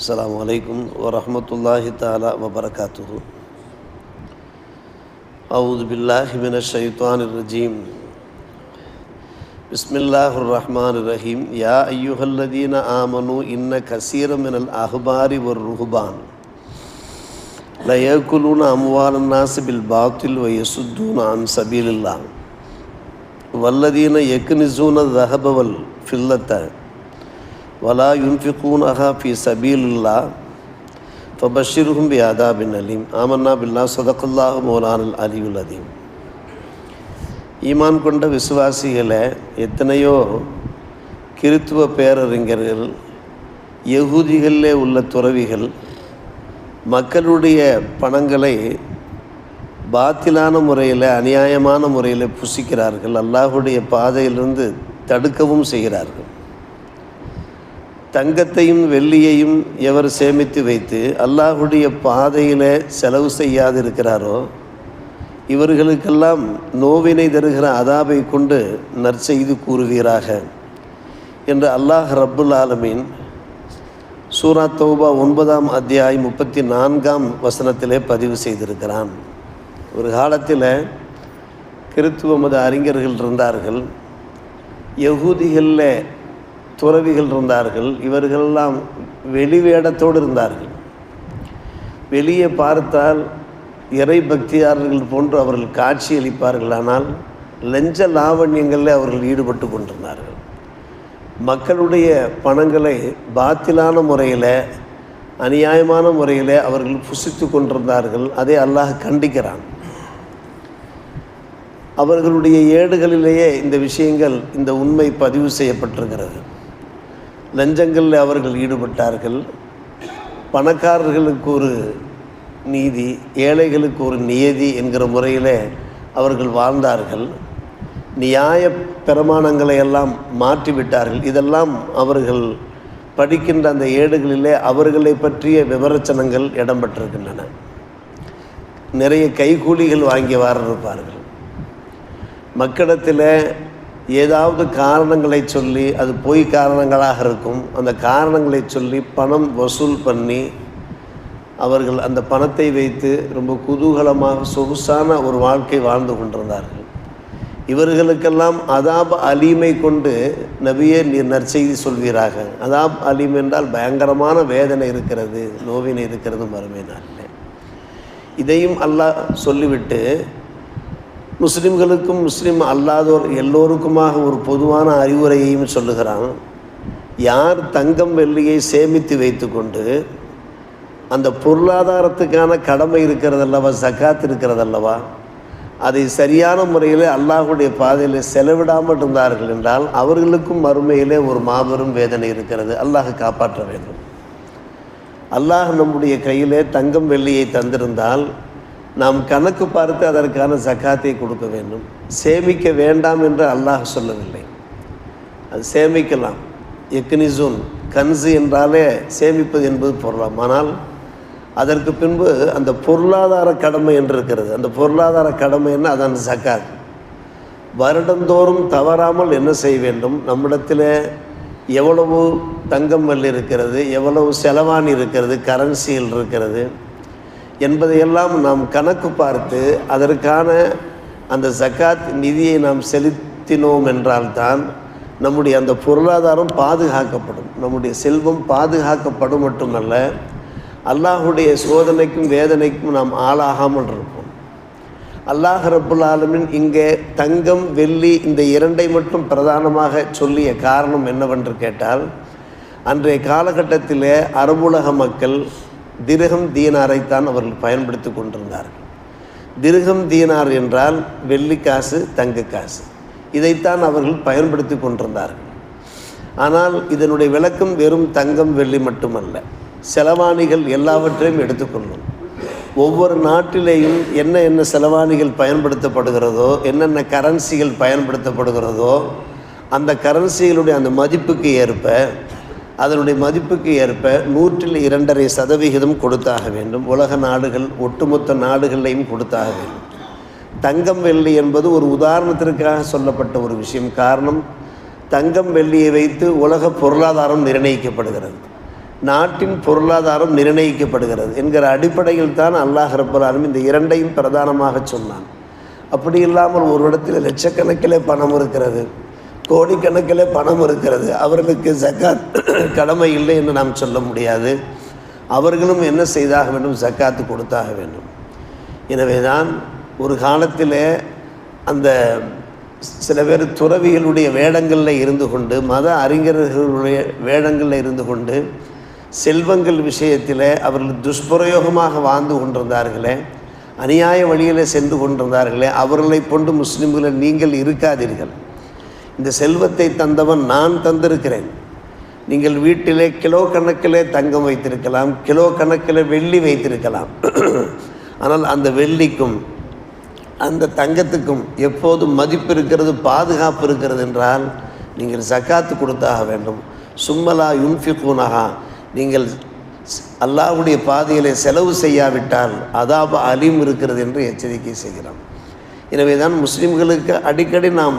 السلام عليكم ورحمة الله تعالى وبركاته. أعوذ بالله من الشيطان الرجيم. بسم الله الرحمن الرحيم. يا أيها الذين آمنوا إن كثير من الاحبار والرهبان لا يأكلون أموال الناس بالباطل ویسدون عن سبيل الله. والذين يكنزون الذهب والفضة வலா யுன்ஃபிகூன் அஹா ஃபி சபீலுல்லா ஃபபஷிர்ஹும் பி அதா பின் அலீம் ஆமன்னா பில்லா சதகுல்லாஹ் மோலானல் அலிவுல் ஈமான் கொண்ட விசுவாசிகளை எத்தனையோ கிறித்துவ பேரறிஞர்கள் யகுதிகளிலே உள்ள துறவிகள் மக்களுடைய பணங்களை பாத்திலான முறையில் அநியாயமான முறையில் புசிக்கிறார்கள். அல்லாஹுடைய பாதையிலிருந்து தடுக்கவும் செய்கிறார்கள். தங்கத்தையும் வெள்ளியையும் எவர் சேமித்து வைத்து அல்லாஹுடைய பாதையில் செலவு செய்யாதிருக்கிறாரோ இவர்களுக்கெல்லாம் நோவினை தருகிற அதாபை கொண்டு நற்செய்து கூறுவீராக என்று அல்லாஹ் ரப்புல் ஆலமீன் சூரா தௌபா ஒன்பதாம் அத்தியாய் முப்பத்தி நான்காம் வசனத்திலே பதிவு செய்திருக்கிறான். ஒரு காலத்தில் கிறித்துவ மத அறிஞர்கள் இருந்தார்கள். யகூதிகளில் துறவிகள் இருந்தார்கள் இவர்களெல்லாம் வெளிவேடத்தோடு இருந்தார்கள். வெளியே பார்த்தால் இறை பக்தியாளர்கள் போன்று அவர்கள் காட்சியளிப்பார்கள் ஆனால் லஞ்ச லாவண்யங்களில் அவர்கள் ஈடுபட்டு கொண்டிருந்தார்கள். மக்களுடைய பணங்களை பாத்திலான முறையில் அநியாயமான முறையில் அவர்கள் புசித்து கொண்டிருந்தார்கள் அதை அல்லாஹ் கண்டிக்கிறான். அவர்களுடைய ஏடுகளிலேயே இந்த விஷயங்கள் இந்த உண்மை பதிவு செய்யப்பட்டிருக்கிறது. லஞ்சங்களில் அவர்கள் ஈடுபட்டார்கள். பணக்காரர்களுக்கு ஒரு நீதி ஏழைகளுக்கு ஒரு நியதி என்கிற முறையில் அவர்கள் வாழ்ந்தார்கள். நியாய பிரமாணங்களை எல்லாம் மாற்றிவிட்டார்கள். இதெல்லாம் அவர்கள் படிக்கின்ற அந்த ஏடுகளிலே அவர்களை பற்றிய விமர்சனங்கள் இடம்பெற்றிருக்கின்றன. நிறைய கைகூலிகள் வாங்கி இருப்பார்கள் மக்களிடத்தில் ஏதாவது காரணங்களை சொல்லி அது பொய் காரணங்களாக இருக்கும். அந்த காரணங்களை சொல்லி பணம் வசூல் பண்ணி அவர்கள் அந்த பணத்தை வைத்து ரொம்ப குதூகலமாக சொகுசான ஒரு வாழ்க்கை வாழ்ந்து கொண்டிருந்தார்கள். இவர்களுக்கெல்லாம் அதாப் அலீமை கொண்டு நபியே நீர் நற்செய்தி சொல்வீராக. அதாப் அலீம் என்றால் பயங்கரமான வேதனை இருக்கிறது நோவினை இருக்கிறது மறுமை நாளில். இதையும் அல்லாஹ் சொல்லிவிட்டு முஸ்லிம்களுக்கும் முஸ்லீம் அல்லாதோர் எல்லோருக்குமாக ஒரு பொதுவான அறிவுரையையும் சொல்லுகிறான். யார் தங்கம் வெள்ளியை சேமித்து வைத்துக்கொண்டு அந்த பொருளாதாரத்துக்கான கடமை இருக்கிறதல்லவா சக்காத் இருக்கிறதல்லவா அதை சரியான முறையில் அல்லாஹுடைய பாதையில் செலவிடாமல் இருந்தார்கள் என்றால் அவர்களுக்கும் மறுமையிலே ஒரு மாபெரும் வேதனை இருக்கிறது. அல்லாஹ் காப்பாற்ற வேண்டும். அல்லாஹ் நம்முடைய கையிலே தங்கம் வெள்ளியை தந்திருந்தால் நாம் கணக்கு பார்த்து அதற்கான ஜக்காத்தை கொடுக்க வேண்டும். சேமிக்க வேண்டாம் என்று அல்லாஹ் சொல்லவில்லை. அது சேமிக்கலாம். எக்னிசூன் கன்சு என்றாலே சேமிப்பது என்பது பொருளாம். ஆனால் அதற்கு பின்பு அந்த பொருளாதார கடமை என்று இருக்கிறது. அந்த பொருளாதார கடமை என்ன அதான் ஜக்காத் வருடந்தோறும் தவறாமல் என்ன செய்ய வேண்டும்? நம்மிடத்தில் எவ்வளவு தங்கம் வல் இருக்கிறது எவ்வளவு செலவாணி இருக்கிறது கரன்சிகள் இருக்கிறது என்பதையெல்லாம் நாம் கணக்கு பார்த்து அதற்கான அந்த ஜக்காத் நிதியை நாம் செலுத்தினோம் என்றால்தான் நம்முடைய அந்த பொருளாதாரம் பாதுகாக்கப்படும். நம்முடைய செல்வம் பாதுகாக்கப்படும் மட்டுமல்ல அல்லாஹுடைய சோதனைக்கும் வேதனைக்கும் நாம் ஆளாகாமல் இருப்போம். அல்லாஹ் ரபுல் ஆலமின் இங்கே தங்கம் வெள்ளி இந்த இரண்டை மட்டும் பிரதானமாக சொல்லிய காரணம் என்னவென்று கேட்டால் அன்றைய காலகட்டத்தில் அரபுலக மக்கள் திருகம் தீனாரைத்தான் அவர்கள் பயன்படுத்தி கொண்டிருந்தார்கள். திருகம் தீனார் என்றால் வெள்ளி காசு தங்க காசு. இதைத்தான் அவர்கள் பயன்படுத்தி கொண்டிருந்தார்கள். ஆனால் இதனுடைய விளக்கம் வெறும் தங்கம் வெள்ளி மட்டுமல்ல. செலவாணிகள் எல்லாவற்றையும் எடுத்துக்கொள்ளும் ஒவ்வொரு நாட்டிலேயும் என்ன என்ன செலவாணிகள் பயன்படுத்தப்படுகிறதோ என்னென்ன கரன்சிகள் பயன்படுத்தப்படுகிறதோ அந்த கரன்சிகளுடைய அந்த மதிப்புக்கு ஏற்ப அதனுடைய மதிப்புக்கு ஏற்ப நூற்றில் இரண்டரை சதவிகிதம் கொடுத்தாக வேண்டும். உலக நாடுகள் ஒட்டுமொத்த நாடுகளையும் கொடுத்தாக வேண்டும். தங்கம் வெள்ளி என்பது ஒரு உதாரணத்திற்காக சொல்லப்பட்ட ஒரு விஷயம். காரணம் தங்கம் வெள்ளியை வைத்து உலக பொருளாதாரம் நிர்ணயிக்கப்படுகிறது. நாட்டின் பொருளாதாரம் நிர்ணயிக்கப்படுகிறது என்கிற அடிப்படையில் தான் அல்லாஹ் ரப்பல் இந்த இரண்டையும் பிரதானமாக சொன்னான். அப்படி இல்லாமல் ஒரு இடத்தில் லட்சக்கணக்கிலே பணம் இருக்கிறது. கோடிக்கணக்கில் பணம் இருக்கிறது. அவர்களுக்கு ஜக்காத் கடமை இல்லை என்று நாம் சொல்ல முடியாது. அவர்களும் என்ன செய்தாக வேண்டும்? ஜக்காத்து கொடுத்தாக வேண்டும். எனவே தான் ஒரு காலத்தில் அந்த சில பேர் துறவிகளுடைய வேடங்களில் இருந்து கொண்டு மத அறிஞர்களுடைய வேடங்களில் இருந்து கொண்டு செல்வங்கள் விஷயத்தில் அவர்கள் துஷ்பிரயோகமாக வாழ்ந்து கொண்டிருந்தார்களே அநியாய வழியில் சென்று கொண்டிருந்தார்களே அவர்களை கொண்டு முஸ்லீம்களை நீங்கள் இருக்காதீர்கள். இந்த செல்வத்தை தந்தவன் நான் தந்திருக்கிறேன். நீங்கள் வீட்டிலே கிலோ கணக்கிலே தங்கம் வைத்திருக்கலாம் கிலோ கணக்கில் வெள்ளி வைத்திருக்கலாம். ஆனால் அந்த வெள்ளிக்கும் அந்த தங்கத்துக்கும் எப்போதும் மதிப்பு இருக்கிறது பாதுகாப்பு இருக்கிறது என்றால் நீங்கள் ஜக்காத்து கொடுத்தாக வேண்டும். சும்மலா யுன்ஃபிகூனஹா நீங்கள் அல்லாஹ்வுடைய பாதையிலே செலவு செய்யாவிட்டால் அதாப அலிம் இருக்கிறது என்று எச்சரிக்கை செய்கிறோம். எனவே தான் முஸ்லீம்களுக்கு அடிக்கடி நாம்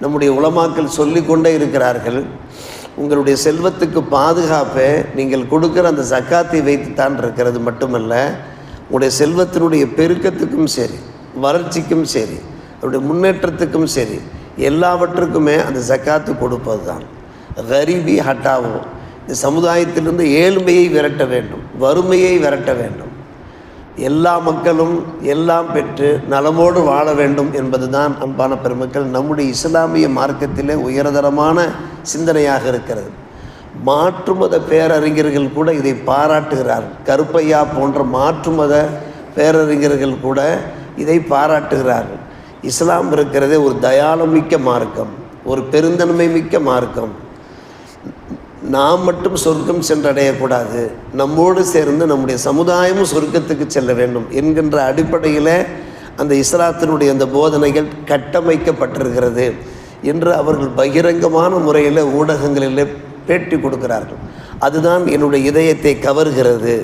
நம்முடைய உலமாக்கள் சொல்லிக்கொண்டே இருக்கிறார்கள் உங்களுடைய செல்வத்துக்கு பாதுகாப்பை நீங்கள் கொடுக்குற அந்த ஜக்காத்தை வைத்து தான் இருக்கிறது மட்டுமல்ல உங்களுடைய செல்வத்தினுடைய பெருக்கத்துக்கும் சரி வளர்ச்சிக்கும் சரி அவருடைய முன்னேற்றத்துக்கும் சரி எல்லாவற்றுக்குமே அந்த ஜக்காத்து கொடுப்பது தான் கரிபி ஹட்டாவும் இந்த சமுதாயத்திலிருந்து ஏழ்மையை விரட்ட வேண்டும் வறுமையை விரட்ட வேண்டும். எல்லா மக்களும் எல்லாம் பெற்று நலமோடு வாழ வேண்டும் என்பதுதான் அன்பான பெருமக்கள். நம்முடைய இஸ்லாமிய மார்க்கத்திலே உயர்தரமான சிந்தனையாக இருக்கிறது. மாற்று மத பேரறிஞர்கள் கூட இதை பாராட்டுகிறார்கள் கருப்பையா போன்ற மாற்று மத பேரறிஞர்கள் கூட இதை பாராட்டுகிறார்கள். இஸ்லாம் இருக்கிறதே ஒரு தயாளமிக்க மார்க்கம் ஒரு பெருந்தன்மை மிக்க மார்க்கம். நாம் மட்டும் சொர்க்கம் சென்றடையக்கூடாது. நம்மோடு சேர்ந்து நம்முடைய சமுதாயமும் சொர்க்கத்துக்கு செல்ல வேண்டும் என்கின்ற அடிப்படையில் அந்த இஸ்லாத்தினுடைய அந்த போதனைகள் கட்டமைக்கப்பட்டிருக்கிறது என்று அவர்கள் பகிரங்கமான முறையில் ஊடகங்களில் பேட்டி கொடுக்கிறார்கள். அதுதான் என்னுடைய இதயத்தை கவர்கிறது.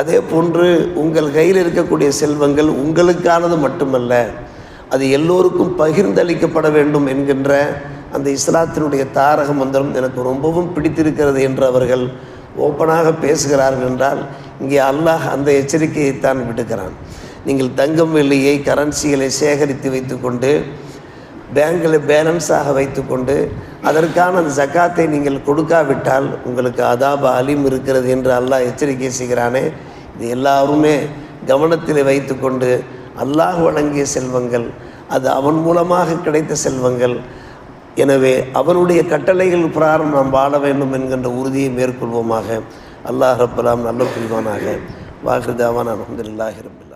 அதே போன்று உங்கள் கையில் இருக்கக்கூடிய செல்வங்கள் உங்களுக்கானது மட்டுமல்ல அது எல்லோருக்கும் பகிர்ந்தளிக்கப்பட வேண்டும் என்கின்ற அந்த இஸ்லாத்தினுடைய தாரக மந்திரம் எனக்கு ரொம்பவும் பிடித்திருக்கிறது என்று அவர்கள் ஓப்பனாக பேசுகிறார்கள் என்றால் இங்கே அல்லாஹ் அந்த எச்சரிக்கையைத்தான் விடுக்கிறான். நீங்கள் தங்கம் வெள்ளியை கரன்சிகளை சேகரித்து வைத்துக்கொண்டு பேங்கில் பேலன்ஸாக வைத்துக்கொண்டு அதற்கான அந்த ஜக்காத்தை நீங்கள் கொடுக்காவிட்டால் உங்களுக்கு அதாப அலிம் இருக்கிறது என்று அல்லாஹ் எச்சரிக்கை செய்கிறானே. இது எல்லாருமே கவனத்தில் வைத்துக்கொண்டு அல்லாஹ் வழங்கிய செல்வங்கள் அது அவன் மூலமாக கிடைத்த செல்வங்கள் எனவே அவனுடைய கட்டளைகள் பிரகாரம் நாம் வாழ வேண்டும் என்கின்ற உறுதியை மேற்கொள்வோமாக. அல்லாஹ் ரப்பலாம் நல்ல புரிவானாக. வாக்குதாவான் அலமதுல்லாஹி ரபில்